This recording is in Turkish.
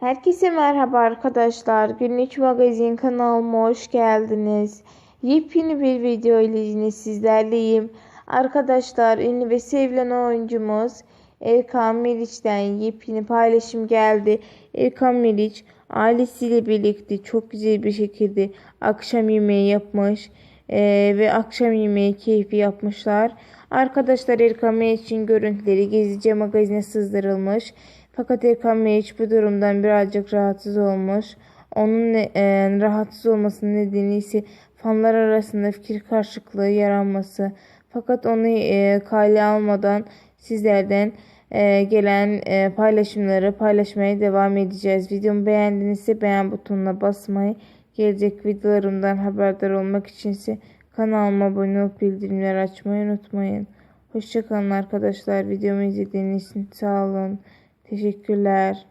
Herkese merhaba arkadaşlar. Günlük magazin kanalıma hoş geldiniz. Yepyeni bir video ile yine sizlerleyim. Arkadaşlar ünlü ve sevilen oyuncumuz Erkan Meriç'ten yepyeni paylaşım geldi. Erkan Meriç ailesiyle birlikte çok güzel bir şekilde akşam yemeği yapmış. Ee, ve akşam yemeği keyfi yapmışlar. Arkadaşlar Erkan Meriç'in görüntüleri Gezici magazine sızdırılmış. Fakat Erkan Meriç bu durumdan birazcık rahatsız olmuş. Onun e, rahatsız olmasının nedeni ise fanlar arasında fikir karşılıklığı yaranması. Fakat onu e, kale almadan sizlerden e, gelen e, paylaşımları paylaşmaya devam edeceğiz. Videomu beğendinizse beğen butonuna basmayı, gelecek videolarımdan haberdar olmak içinse kanalıma abone olup bildirimleri açmayı unutmayın. Hoşçakalın arkadaşlar. Videomu izlediğiniz için sağ olun. Teşekkürler.